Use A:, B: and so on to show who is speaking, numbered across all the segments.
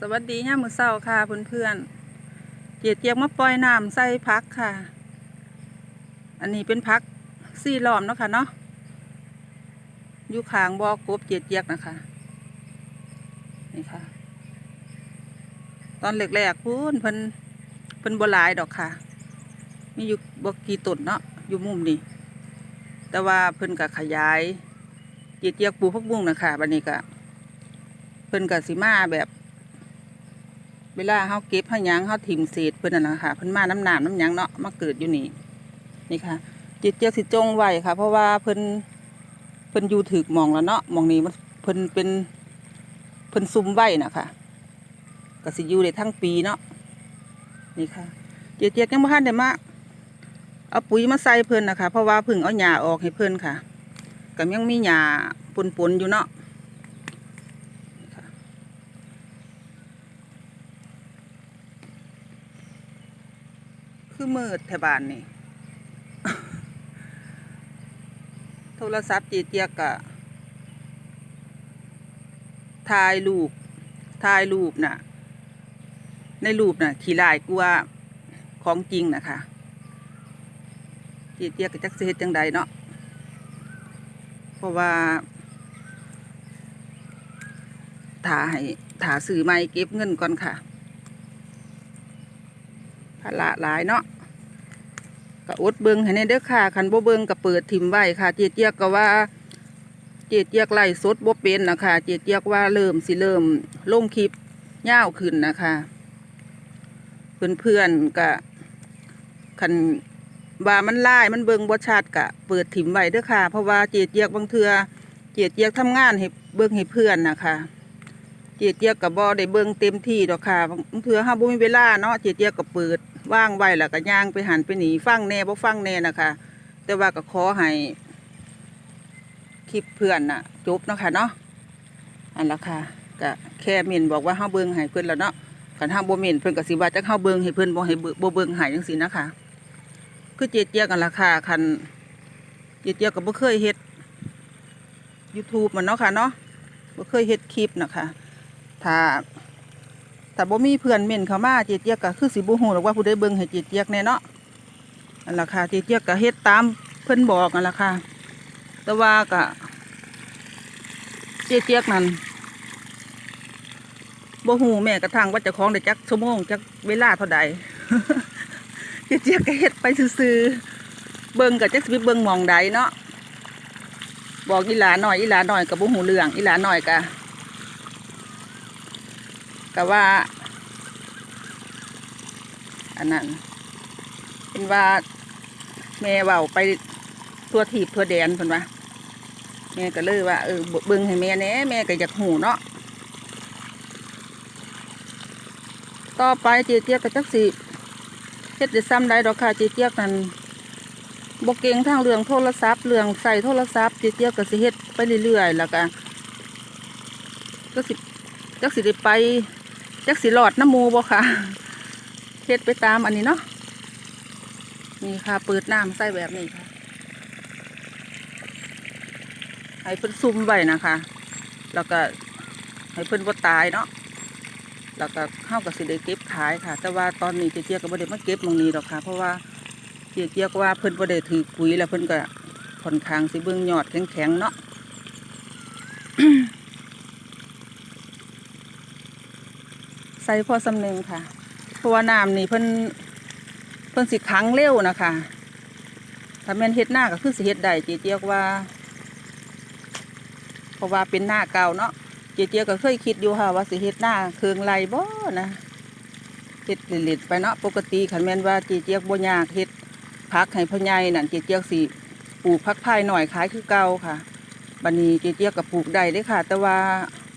A: สวัสดีย่ามือเศร้าค่ะเพื่อนๆเจียเจียกมาปล่อยน้ำใส่พักค่ะ อันนี้เป็นพักซี่ล้อมเนาะค่ะเนาะอยู่ขางบอกกบเจียเจียกนะคะนี่ค่ะ ตอนแรกๆพูนเพิ่นเพิ่นบ่หลายดอกค่ะ มีอยู่บ่กี่ต้นเนาะอยู่มุมนี้แต่ว่าเพิ่นก็ขยายเจียเจียกปูพักบุ้งนะคะบัดนี้ก็เพิ่นก็สิมาแบบ เวลาเฮาเก็บเฮาหยังเฮาถิ่มเศษเพิ่นน่ะนะคะเพิ่นมาน้ำหนามน้ำหยังเนาะมาเกิดอยู่นี่นี่ค่ะจิตเจียกสิจงไว้ค่ะ เพราะว่าเพิ่นเพิ่นอยู่ถึกมองแล้วเนาะมองนี้มันเพิ่นเป็นเพิ่นซุ่มไว้นะคะก็สิอยู่ได้ทั้งปีเนาะนี่ค่ะเจียกเจียกยังบ่ทันได้มาเอาปุ๋ยมาใส่เพิ่นนะคะเพราะว่าเพิ่งเอาหญ้าออกให้เพิ่นค่ะก็ยังมีหญ้าปนๆอยู่เนาะ คือมืดแถบานนี่ โทรศัพท์จีเจียกะถ่ายรูปถ่ายรูปน่ะ ในรูปน่ะ ขี่ลายกลัวของจริงนะคะจีเจียกก็จักสิเฮ็ดจังใดเนาะ เพราะว่าถ่าให้ถ่าสื่อไม่เก็บเงินก่อนค่ะภาระหลายเนาะ ก็อดเบิงให้แน่เด้อค่ะคันบ่เบิงก็เปิดถิ่มไว้ค่ะ เจียเจียกก็ว่า เจียเจียกไล่สดบ่เป็นนะคะเจียเจียกว่าเริ่มสิเริ่มลงคลิปยาวขึ้นนะคะ เพื่อนๆก็คันว่ามันไล่มันเบิงบ่ชัดก็เปิดถิ่มไว้เด้อค่ะ เพราะว่าเจียเจียกบางเทื่อเจียเจียกทำงานให้เบิงให้เพื่อนนะคะเจียเจียกกับบ่ได้เบิงเต็มที่ดอกค่ะบางเทื่อห้าบ่มีเวลาเนาะเจียเจียกก็เปิด ว่างไว้แล้วก็ย่างไปหันไปหนีฟังแน่บ่ฟังแหน่นะคะ แต่ว่าก็ขอให้คลิปเพื่อนน่ะจบเนาะค่ะเนาะอันละค่ะก็แค่เมนบอกว่าเฮาเบิ่งให้เพิ่อนแล้วเนาะคันเฮาบ่เมนเพิ่นก็สิว่าจักเฮาเบิ่งให้เพิ่อนบ่ให้เบิ่งบ่เบิ่งให้จังซี่นะคะคือเจียเจียกกันละค่ะคันเจียเจียกก็บ่เคยเฮ็ด YouTube มันเนาะค่ะเนาะบ่เคยเฮ็ดคลิปนะคะถ้า ถ้าบ่มีเพื่อนเม่นเข้ามาเจียเจียกก็คือสิบ่ฮู้หรอกว่าผู้ใดเบิ่งให้เจียเจียกแน่เนาะอันล่ะค่ะเจียเจียกก็เฮ็ดตามเพิ่นบอกนั่นล่ะค่ะ แต่ว่าก็เจียเจียกนั่นบ่ฮู้แม่กระทั่งว่าเจ้าของได้จักชั่วโมงจักเวลาเท่าใดเจียเจียกก็เฮ็ดไปซื่อๆเบิ่งก็จักสิไปเบิ่งหม่องใดเนาะบอกอีหลาหน่อยอีหลาหน่อยก็บ่ฮู้เรื่องอีหลาหน่อยก็ ก็ว่า อันนั้นเป็นว่า แม่เว้าไปทั่วทีบทั่วแดนเพิ่นว่าแม่ก็เลยว่าเออเบิ่งให้แม่แหน่แม่ก็อยากหูเนาะต่อไปเจียเจี๊ยกก็จักสิเฮ็ดได้ซ้ำได้ดอกค่ะเจียเจี๊ยกนั่นบ่เก่งทางเรื่องโทรศัพท์เรื่องใส่โทรศัพท์เจียเจี๊ยกก็สิเฮ็ดไปเรื่อยๆแล้วก็ก็สิจักสิได้ไป จักสิหลอดน้ำมูบ่ค่ะเฮ็ดไปตามอันนี้เนาะนี่ค่ะ เปิดน้ำใส่แบบนี้ค่ะให้เพิ่นซุ่มไว้นะคะ แล้วก็ให้เพิ่นบ่ตายเนาะแล้วก็เข้ากับสิได้เก็บขายค่ะ แต่ว่าตอนนี้เจี๊ยบก็บ่ได้มาเก็บตรงนี้ดอกค่ะ เพราะว่าเจี๊ยบว่าเพิ่นบ่ได้ถือปุ๋ยแล้วเพิ่นก็ค่อนข้างสิเบิ่งยอดแข็งๆเนาะ ใส่พอสำเนึงค่ะ เพราะว่าน้ำนี่เพิ่นเพิ่นสิขังเร็วนะคะถ้าแม่นเฮ็ดหน้าก็คือสิเฮ็ดได้เจีเจียกว่า เพราะว่าเป็นหน้าเก่าเนาะเจีเจียก็เคยคิดอยู่ค่ะ ว่าสิเฮ็ดหน้าเครื่องไรบ่นะเฮ็ดเล่นๆไปเนาะปกติคันแม่นว่าเจีเจียกบ่ยากเฮ็ดพักให้พ่อใหญ่นั่นเจีเจียกสิปลูกพักพายหน่อยขายคือเก่าค่ะบัดนี้เจีเจียกก็ปลูกได้เด้ค่ะ แต่ว่า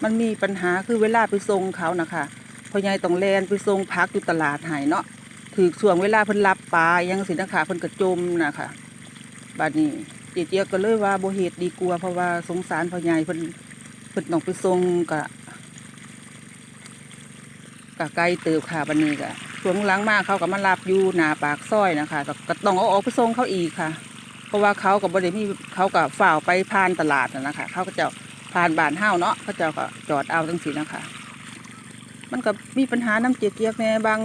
A: มันมีปัญหาคือเวลาไปส่งเขานะคะ พ่อใหญ่ต้องแลนไปส่งพักอยู่ตลาดหายเนาะถือส่วงเวลาเพิ่นรับปลายังสินะคะเพิ่นก็จมนะคะบัดนี้เจียเจียก็เลยว่าบ่เฮ็ดดีกว่าเพราะว่าสงสารพ่อใหญ่เพิ่นเพิ่นต้องไปส่งกะกะไกลเติบค่ะบัดนี้ก็ช่วงหลังมากเขาก็มารับอยู่หน้าปากซอยนะคะก็ก็ต้องเอาออกไปส่งเขาอีกค่ะ เพราะว่าเขาก็บ่ได้มีเขาก็ฝ่าวไปผ่านตลาดน่ะนะคะ เขาก็จะผ่านบ้านเฮาเนาะเขาจ้าก็จอดเอาจังซี่นะคะ มันก็มีปัญหาน้ำเจียเจียกแน่บาง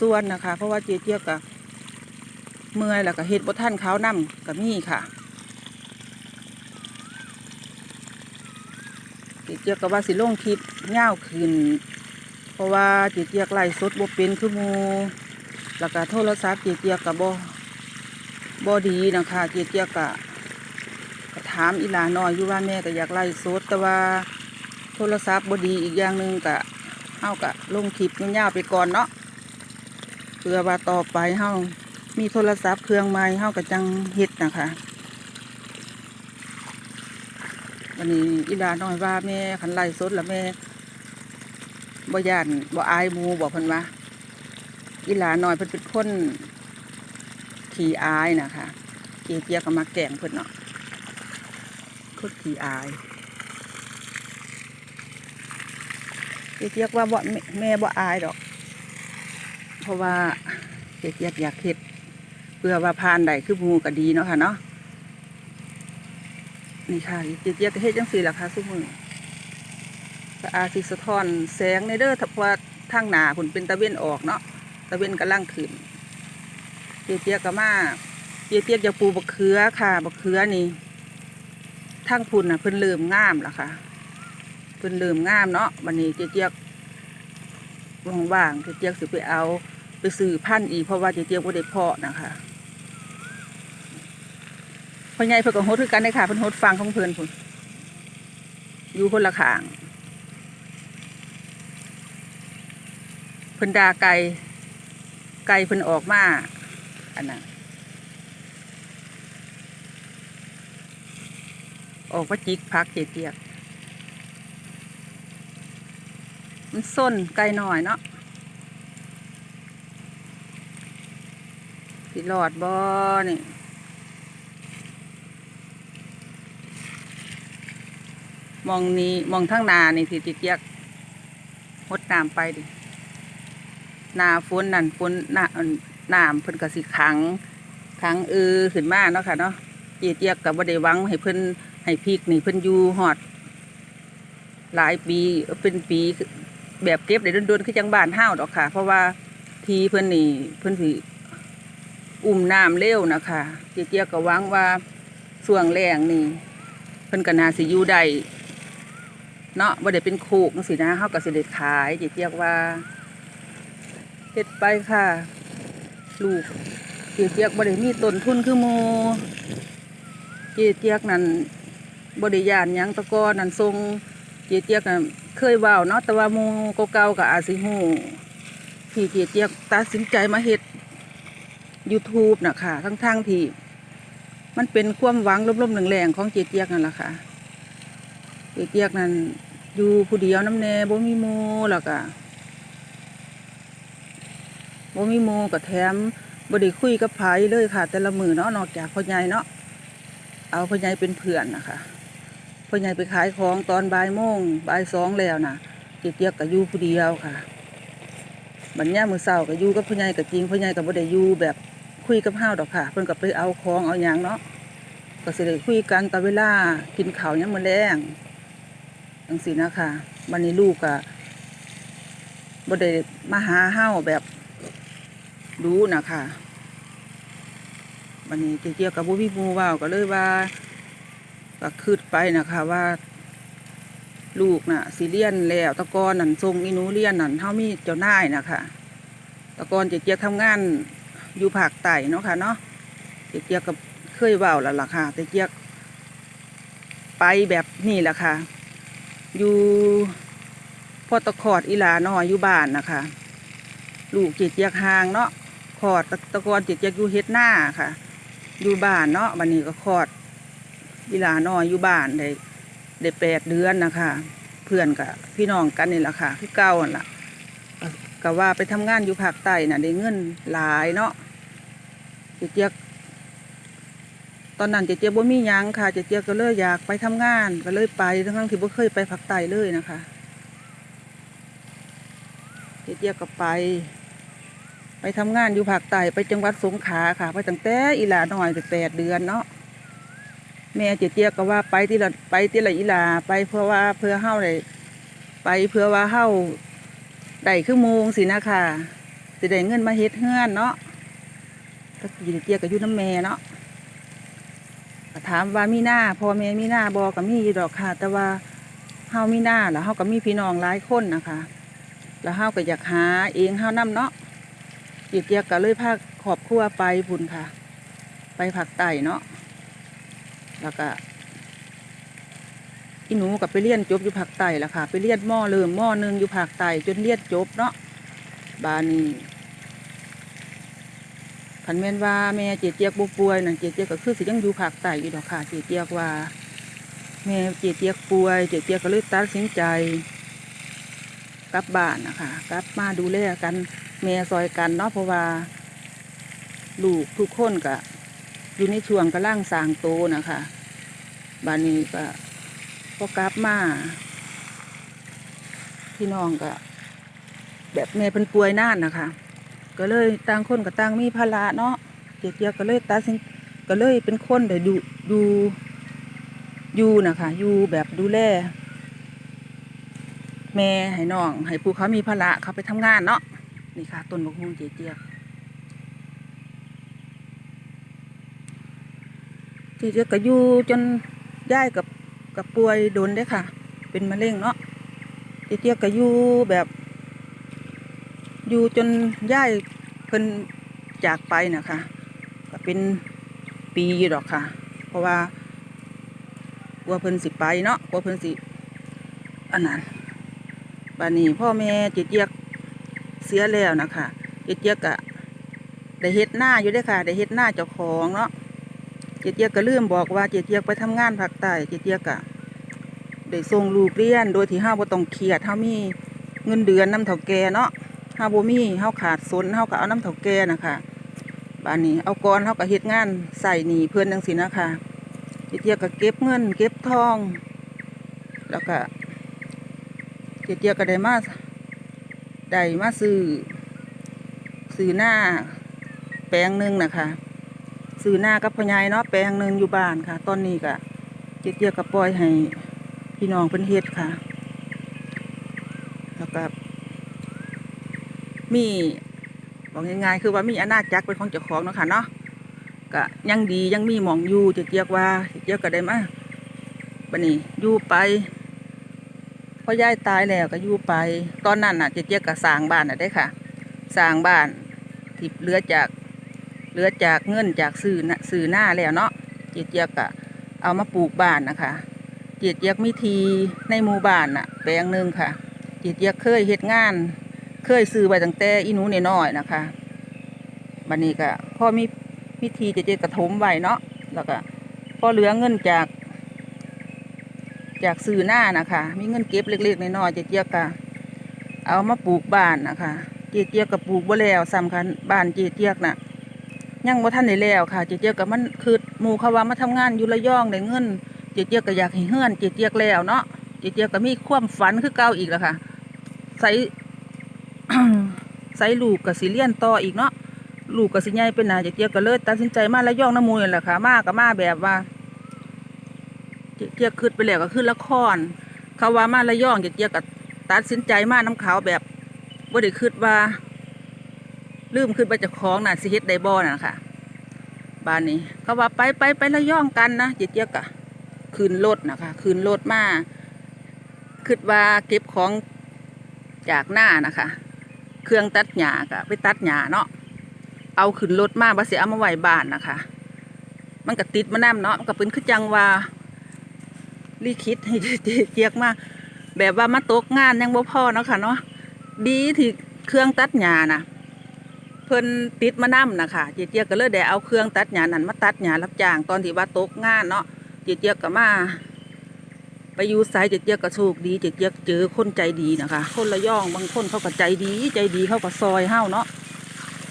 A: ส่วนนะคะ เพราะว่าเจียเจียกก็เมื่อยแล้วก็เฮ็ดบ่ทันเขาวนำก็มีค่ะเจียเจียกก็ว่าสิลงคลิปยาวขึ้นเพราะว่าเจียเจียกไล่สดบ่เป็นคือหมู่แล้วก็โทรศัพท์เจียเจียกก็บ่บ่ดีนะคะเจียเจียกก็ก็ถามอีหลาน้อยอยู่ว่าแม่ก็อยากไล่สดแต่ว่าโทรศัพท์บ่ดีอีกอย่างหนึ่งก็ เฮาก็ลงคลิปยาวๆไปก่อนเนาะเพื่อว่าต่อไปเฮามีโทรศัพท์เครื่องใหม่เฮาก็จังเฮ็ดนะคะวันนี้อีลาน้อยว่าแม่ขันไล่สดแล้วแม่บ่ย่านบ่อายหมูบอกเพิ่นว่าอีหลาน้อยเพิ่นเป็นคนขี้อายนะคะเกียเกียก็มาแกล้งเพิ่นเนาะคนขี้อาย เกียเกียกว่าบ่แม่บ่อายดอก เพราะว่าเกียเกียกอยากเฮ็ดเพื่อว่าพานใดคือหมูก็ดีเนาะค่ะเนาะนี่ค่ะเจี๊ยกเฮ็ดจังสี่ล่ะค่ะซุมือก็อาจสิสะท้อนแสงในเด้อถ้าว่าทางหนาผุนเป็นตะเวนออกเนาะตะเวนกำลังขึ้นเจี๊ยบๆก็มาเจี๊ยบๆจะปูบักเขือค่ะบักเขือนี่ทางพุ่นน่ะเพิ่นเริ่มงามแล้วค่ะ พิ่นเริ่มงามเนาะวันนี้เจี๊ยบว่างๆเจี๊ยบสิไปเอา ไปซื้อพันธุ์อีกเพราะว่าเจี๊ยบๆบ่ได้เพาะนะคะพ่อใหญ่เพิ่นก็โฮดคือกันได้ค่ะเพิ่นโฮดฟังของเพิ่นพุ่นอยู่คนละข้างเพิ่นดาไก่ไก่เพิ่นออกมาอันน่ะออกมาจิกพักเจี๊ยกๆ มันส้นไก่หน่อยเนาะสิรอดบ่นี่มองนี้มองทั้งนานี่สิจิเกียกหดน้ำไปดินาฝนนั่นฝนน้าน้ำเพิ่นก็สิขังขังเออขึ้นมาเนาะค่ะเนาะเจียเจียกกับบ่ได้วังให้เพิ่นให้พริกนี่เพิ่นอยู่ฮอด หลายปีเป็นปี แบบเก็บได้โดนๆคือจังบ้านห้าวดอกค่ะ เพราะว่าทีเพิ่อนนี่เพิ่อนสิอุ้มน้ำเร็วนะคะเจียเจียกก็หวังว่าส่วงแรงนี่ เพิ่อนก็นาสิอยู่ได้เนาะบ่ได้เป็นโคกจังซี่นะเฮาก็สิได้ขายเจีเจียกว่าเฮ็ดไปค่ะ ลูกเจีเจียกบ่ได้มีต้นทุนคือหมู่เจีเจียกนั่นบ่ได้ยานยังตะกอนนั่นทรง เจีเจียกันเคยว้าวเนาะแต่ว่ามู่เก่าๆก็อาจสิฮูที่เจีเจียกตัดสินใจมาเฮ็ด YouTube น่ะค่ะทั้งๆที่ มันเป็นความหวังล้มๆแรงๆของเจีเจียกนั่นแหละค่ะเจี๊ยกนั่นอยู่ผู้เดียวน้ำแน่บ่มีหมู่แล้วก็บ่มีหมู่ก็แถมบ่ได้คุยกับไผเลยค่ะ แต่ละมือเนาะนอกจากพ่อใหญ่เนาะเอาพ่อใหญ่เป็นเพื่อนนะคะ พ่อใหญ่ไปขายของตอนบ่ายโมงบ่ายสองแล้วน่ะเจี๊ยกก็อยู่ผู้เดียวค่ะบัดเนี้ยมือเช้าก็อยู่กับพ่อใหญ่ก็จริงพ่อใหญ่ก็บ่ได้ยูแบบคุยกับเฮาดอกค่ะ เพิ่นก็ไปเอาของเอาหยังเนาะก็สิได้คุยกันตอนเวลากินข้าวยามมื้อแลงจังสินะคะวันนี้ลูกอะบ่ได้มาหาเฮาแบบรู้นะคะวันนี้เจี๊ยวกับบุพี่มูว่าก็เลยว่า ก็คืดไปนะคะว่า ลูกน่ะสิเลียนแล้วตะกอนนั่นทรงอีนูเลียนนั่นเฮามีเจ้านายนะคะตะกอนเจ๊เจียทำงานอยู่ภาคใต้เนาะค่ะเนาะเจ๊เจียวก็เคยเว้าแล้วล่ะค่ะเจ๊เจียไปแบบนี้แหละค่ะ อยู่พอตะขอดอีหลาน้อยอยู่บ้านนะคะ ลูกเจียกเจียกหางเนาะขอดตะตะกอนเจียกเจียอยู่เฮ็ดหน้าค่ะ อยู่บ้านเนาะวันนี้ก็ขอด อีหลาน้อยอยู่บ้านได้ได้แปดเดือนนะคะ เพื่อนกับพี่น้องกันนี่แหละค่ะคือเก่านั่นล่ะก็ว่าไปทำงานอยู่ภาคใต้น่ะได้เงินหลายเนาะเจียกเจียกตอนนั้นเจ๊เจ๊ยบบ่มียังค่ะเจ๊เจ๊ยบก็เลยอยากไปทำงานก็เลยไปทั้งที่บ่เคยไปภาคใต้เลยนะคะเจ๊เจ๊ยบก็ไป ไปทำงานอยู่ภาคใต้ไปจังหวัดสงขลาค่ะ ไปตั้งแต่อีหลาน้อยแต่แปดเดือนเนาะ แม่เจี๊ยบก็ว่าไปที่ละไปที่ละอีลาไปเพื่อว่าเพื่อเฮาได้ไปเพื่อว่าเฮาได้คือโมงสินะค่ะสิได้เงินมาเฮ็ดเฮือนเนาะก็ยีเจียกับอยู่น้ำแม่เนาะถามว่ามีหน้าพ่อแม่มีหน้าบอก็มีดอกค่ะ แต่ว่าเฮามีหน้าแล้วเฮาก็มีพี่น้องหลายคนนะคะ แล้วเฮาก็อยากหาเองเฮานํเนาะเจียก็เลยพาครอบครัวไปพุ่นค่ะ ไปผักไต่เนาะ แล้วก็อีหนูกับไปเรียนจบอยู่ผักไต่ละค่ะ ไปเรียนหม้อเริ่มหม้อหนึ่งอยู่ผักไต่จนเรียนจบเนาะบานนี้คันแม่นว่าแม่เจเจียกบ่ป่วยนั่นเจเจียกก็คือสิยังอยู่ผักไต่อยู่ดอกค่ะเจเจียกว่า แม่เจเจียกป่วยเจเจียกก็เลยตัดสินใจกลับบ้านนะคะกลับมาดูแลกันแม่ซอยกันเนาะเพราะว่าลูกทุกคนก็ อยู่ในช่วงกำลังสางโตนะคะบานนี้ก็พอกลับมาพี่น้องก็ แบบแม่เป็นป่วยนานนะคะ ก็เลยต่างคนก็ต่างมีภาระเนาะเจียเจียก็เลยตัดสินก็เลยเป็นคนเดี๋ยวดูดูอยู่นะคะอยู่แบบดูแลแม่ให้น้อง ให้ผู้เขามีภาระเขาไปทำงานเนาะนี่ค่ะต้นบกฮุงเจียเจีย ที่เจะก็อยู่จนย่ายกับกับป่วยโดนได้ค่ะ เป็นมะเร็งเนาะที่เจียก็อยู่แบบอยู่จนย่ายเพิ่นจากไปนะคะก็เป็นปีอยู่ดอกค่ะ เพราะว่ากลัวเพิ่นสิไปเนาะกลัวเพิ่นสิอันนั้นบานนี้พ่อแม่เจเจียกเสียแล้วนะคะเจเจียกก็ได้เฮ็ดหน้าอยู่ได้ค่ะ ได้เฮ็ดหน้าเจ้าของเนาะ เจเจียกก็ลืมบอกว่าเจเจียกไปทำงานภาคใต้เจเจียกก็ได้ส่งลูกเรียน โดยที่ห้าบ่ต้องเครียดเฮามีเงินเดือนน้ำเถ่าแก่เนาะเฮาบ่มีเฮาขาดสนเฮาก็เอาน้ำเถ่าแก่นะคะบ้านนี้เอาก่อนเฮาก็เฮ็ดงานใส่หนีเพิ่อนจังซี่นะคะเจเจียกก็เก็บเงิน เก็บทอง แล้วก็เจเจียก็ได้มาได้มาซื้อซื้อหน้าแปลงหนึ่งนะคะ ซื้อหน้ากับพ่อใหญ่เนาะแปลงหนึ่งอยู่บ้านค่ะ ตอนนี้ก็เจี๊ยบเจี๊ยกับปล่อยให้พี่น้องเป็นเฮ็ดค่ะ แล้วก็มีบอกง่ายๆคือว่ามีอาณาจักรเป็นของเจ้าของเนาะค่ะเนาะก็ยังดียังมีหมองอยู่เจี๊ยบเจี๊ยบว่าเจี๊ยบก็ได้มาบันนี้อยู่ไปพอยายตายแล้วก็อยู่ไป ตอนนั้นน่ะเจี๊ยบเจี๊ยบก็สร้างบ้านน่ะได้ค่ะสร้างบ้านที่เหลือจาก เหลือจากเงินจากซื้อนะซื้อหน้าแล้วเนาะเจียเจียกก็เอามาปลูกบ้านนะคะ เจียเจียกมีทีในหมู่บ้านน่ะแปลงหนึ่งค่ะ เจียเจียกเคยเฮ็ดงาน เคยซื้อไว้ตั้งแต่อีหนูน้อยๆนะคะบัดนี้ก็พ่อมีพิธีเจียเจียกระถมไว้เนาะแล้วก็พอเหลือเงินจาก จากซื้อหน้านะคะ มีเงินเก็บเล็กๆน้อยๆเจียเจียกก็เอามาปลูกบ้านนะคะ เจียเจียกก็ปลูกบ่แล้วสำคัญบ้านเจียเจียกน่ะ ยังบ่ทันได้แล้วค่ะเจเจียกับมันคือหมู่เขาว่ามาทำงานอยู่ระยองได้เงินเจเจียกก็อยากให้เฮือนเจเจียกแล้วเนาะเจเจียกก็มีความฝันคือเก่าอีกแล้วค่ะใส่ใส่ลูกกับสิเลียนต่ออีกเนาะลูกกับสิใหญ่เป็นหนาเจเจียกก็เลยตัดสินใจมาระยองน้ำมูลนี่แหละค่ะมาก็มาแบบว่าเจเจียกขึ้นไปแล้วก็ขึ้นละครเขาว่ามาระยองเจเจียกก็ตัดสินใจมาน้ำขาวแบบบ่ได้คิดว่า ลืมขึ้นไปจากคลองน่ะสิเฮ็ดได้บ่น่ะค่ะบ้านนี้ เขาว่าไปไปไประย่องกันนะเจี๊ยกอะคืนรถนะคะคืนรถมาคิดว่าเก็บของจากหน้านะคะ เครื่องตัดหญ้ากะไปตัดหญ้าเนาะเอาขึ้นรถมาบ่เสียเอามาไว้บ้านนะคะ มันก็ติดมาน้ำเนาะมันก็เป็นคือจังว่าลีคิดให้เจียกมาแบบว่ามาตกงานยังบ่พอเนาะค่ะเนาะดีที่เครื่องตัดหญ้านะ เพิ่นติดมานํนะคะเจเจียกก็เลยได้เอาเครื่องตัดหญ้านั่นมาตัดหญ้ารับจ้างตอนที่ว่าตกงานเนาะเจเจียกก็มา ไปอยู่ไสเจเจียกก็โชคดีเจเจียกเจอคนใจดีนะคะ คนละย่องบางคนเขาก็ใจดีใจดีเขาก็ซอยเฮาเนาะ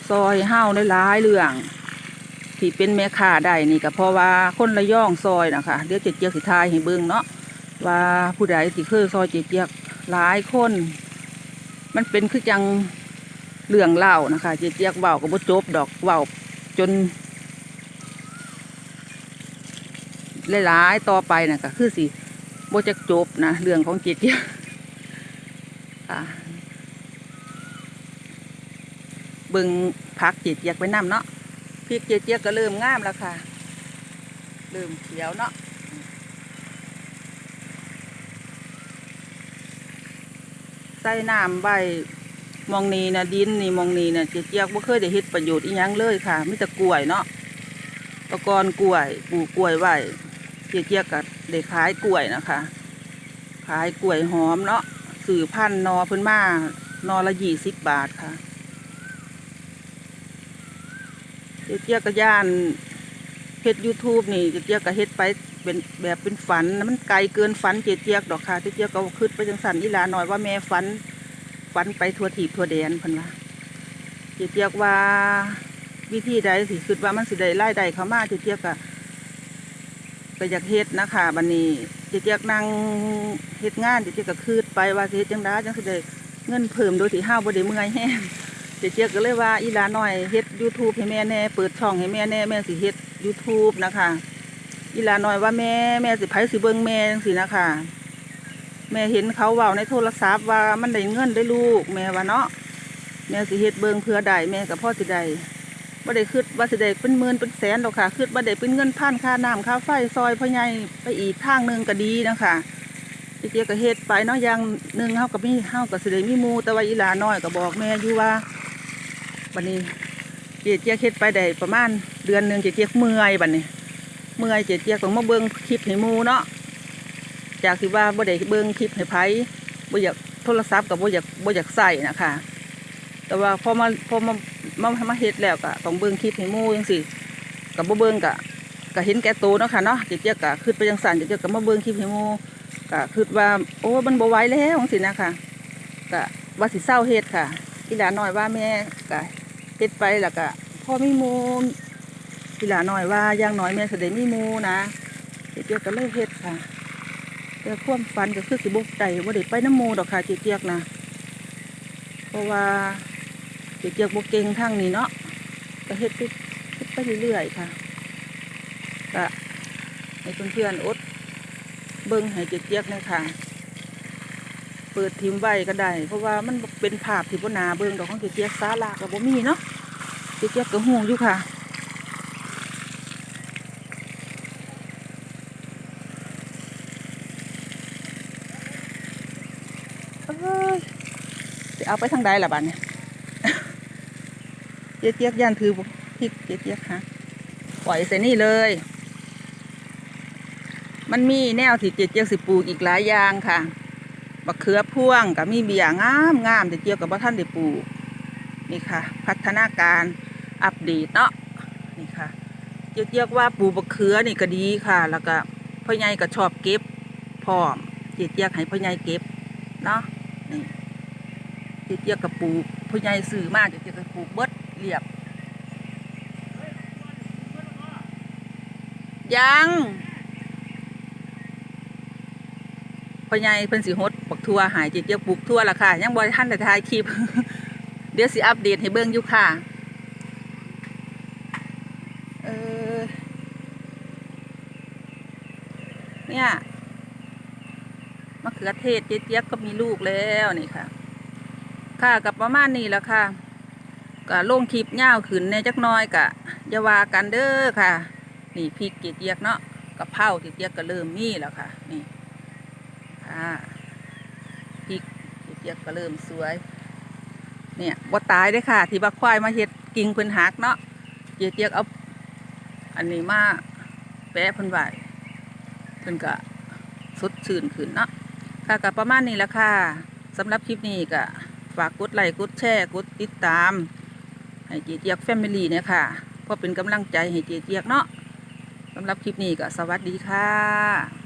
A: ซอยเฮาในหลายเรื่องที่เป็นแม่ค้าได้นี่ก็เพราะว่าคนละย่องซอยนะคะเดี๋ยวเจเจียกสิทายให้เบิ่งเนาะว่าผู้ใดที่เคยซอยเจเจียกหลายคน มันเป็นคือจัง เรื่องเล่านะคะเจียกเบาก็บ่จบดอกเบาจนหลายๆต่อไปนะก็คือสิบ่จะจบนะเรื่องของเจียกค่ะเบิ่งพักเจียกไว้นํเนาะพริกเจียกก็เริ่มงามแล้วค่ะเริ่มเขียวเนาะใส่น้ำใบ มองนีนะดินนี่มองนีนะเจียกบ่เคยได้เฮ็ดประโยชน์อีหยังเลยค่ะมีแต่กล้วยเนาะตะกอนกล้วยปลูกกล้วยไว้เจียกๆก็ได้ขายกล้วยนะคะ ขายกล้วยหอมเนาะสื่อพันนอเพิ่นมานอละยี่สิบบาทค่ะเจี๊ยกกย่านเฮ็ดยูทูบนี่เจ๊เจี๊ยกก็เฮ็ดไปเป็นแบบเป็นฝันมันไกลเกินฝันเจ๊เจี๊ยกดอกค่ะเจ๊เจี๊ยกก็คิดไปจังสันอีหลาหน่อยว่าแม่ฝัน ฝันไปทั่วทีบทั่วแดนเพิ่นว่าเจี๊ยกว่า วิธีใดสิคิดว่ามันสิได้รายได้เขามาเจี๊ยกก็ก็อยากเฮ็ดนะคะบัดนี้เจี๊ยกนั่งเฮ็ดงานเจี๊ยกก็คิดไปว่าเฮ็ดจังไดจังสิได้เงินเพิ่มโดยที่ห้าวบ่ได้เมื่อยแฮงเจ๊เจี๊ยกก็เลยว่าอีลาน้อยเฮ็ด YouTube ให้แม่แน่เปิดช่องให้แม่แน่แม่สิเฮ็ด YouTube นะคะอีลาน้อยว่าแม่แม่สิไผสิเบิ่งแม่จังซี่นะคะ แม่เห็นเขาเว้าในโทรศัพท์ว่ามันได้เงินได้ลูก แม่ว่าเนาะแม่สิเฮ็ดเบิงเพื่อได้แม่กับพ่อสิได้บ่ได้คิดว่าสิได้เป็นหมื่นเป็นแสนดอกค่ะคิดว่าได้เป็นเงินพันค่าน้ำค่าไฟซอยพ่อใหญ่ไปอีกทางหนึ่งก็ดีนะคะเจ๊เจี๊ยกก็เฮ็ดไปเนาะอย่างหนึ่งเฮาก็มีเฮาก็สิได้มีมูแต่ว่าอีหลาน้อยก็บอกแม่อยู่ว่าบันนี้เจ๊เจี๊ยเฮ็ดไปได้ประมาณเดือนหนึ่งเจ๊เจี๊ยเมื่อยบัดนี้ เมื่อยเจ๊เจี๊ยกต้องมาเบิ่งคลิปให้มูเนาะ จากที่ว่าบ่ได้เบิ่งคลิปให้ไผบ่อยากโทรศัพท์กับบ่อยากบ่อยากใส่นะคะแต่ว่าพอมาพอมามามาเฮ็ดแล้วก็ต้องเบิ่งคลิปให้หมู่จังซี่ก็บ่เบิ่งก็ก็เห็นแก่โตวเนาะค่ะเนาะเจ๊เจี๊ยกก็คิดไปจังซั่นเจ๊เจี๊ยกก็มาเบิ่งคลิปให้หมู่ก็คิดว่า โอ้มันบ่ไหวแล้วจังซี่นะคะก็ว่าสิเศร้าเฮ็ดค่ะอีหลาน้อยว่าแม่ก็เฮ็ดไปแล้วก็พ่อมีหมูอีหลาน้อยว่าอย่างน้อยแม่สิได้มีหมูนะเจเจี๊ยกก็เลยเฮ็ดค่ะ แต่ความฝันก็คือสิบ่ได้บ่ได้ไปน้ำหมูดอกค่ะเจี๊ยกนะเพราะว่าเจี๊ยกบ่เก่งทางนี้เนาะก็เฮ็ดไปเฮ็ดไปเรื่อยๆค่ะก็ให้เพื่อนๆอดเบิ่งให้เจี๊ยกหนอยค่ะเปิดทิมไว้ก็ได้ เพราะว่ามันเป็นภาพที่บนาเบิ่งดอกของเจี๊ยบซาลากับบ่มีเนาะเจี๊ยบก็หูอยู่ค่ะ เอ้ย จะเอาไปทางใดล่ะบัดเนี่ยเจี๊ยบย่านถือพริกเจี๊ยบค่ะปล่อยใส่นี่เลย มันมีแนวที่เจี๊ยบสิปลูกอีกหลายอย่างค่ะบักเขือพ่วงกับมีเบียงามงามแต่เกี่ยวกับว่าท่านได้ปลูกนี่ค่ะ พัฒนาการอัปเดตเนาะนี่ค่ะเกี่ยกว่าปลูกบักเขือนี่ก็ดีค่ะ แล้วก็พ่อใหญ่ก็ชอบเก็บพร้อมเจี๊ยกให้พ่อใหญ่เก็บเนาะนี่ เจียกกับปลูกพ่อใหญ่ซื้อมากเจียกกับปลูกเบิดเรียบยังพ่อใหญ่เพิ่นสิฮดปักทัวหายเจียกปลูกทัวล่ะค่ะ ยังบ่ทันได้ถ่ายคลิป เดี๋ยวสิอัปเดตให้เบิ่งอยู่ค่ะ เออ เนี่ยมะเขือเทศเจี๊ยบก็มีลูกแล้วนี่ค่ะ ค่ะกับประมาณนี้แล้วค่ะก็ลงคลิปยาวขึ้นในจักน้อยกะอย่าว่ากันเด้อค่ะ นี่พริกเจ๊เจี๊ยบเนาะกับเผาเจ๊เจี๊ยบก็เริ่มมีแล้วค่ะ นี่ค่ะพริกเจี๊ยบก็เริ่มสวย เนี่ยบ่ตายได้ค่ะ ที่ว่าควายมาเฮ็ดกิ่งเพิ่นหักเนาะเจี๊ยบเจี๊ยบเอาอันนี้มาแปะเพิ่นไหวเพิ่นก็สดชื่นขึ้นเนาะค่ะก็ประมาณนี้แหละค่ะสำหรับคลิปนี้ก็ ฝากกดไลค์กดแชร์กดติดตาม ให้เจี๊ยบเจี๊ยบแฟมิลี่เนี่ยค่ะเพื่อเป็นกำลังใจให้เจี๊ยบเจี๊ยบเนาะสำหรับคลิปนี้ก็สวัสดีค่ะ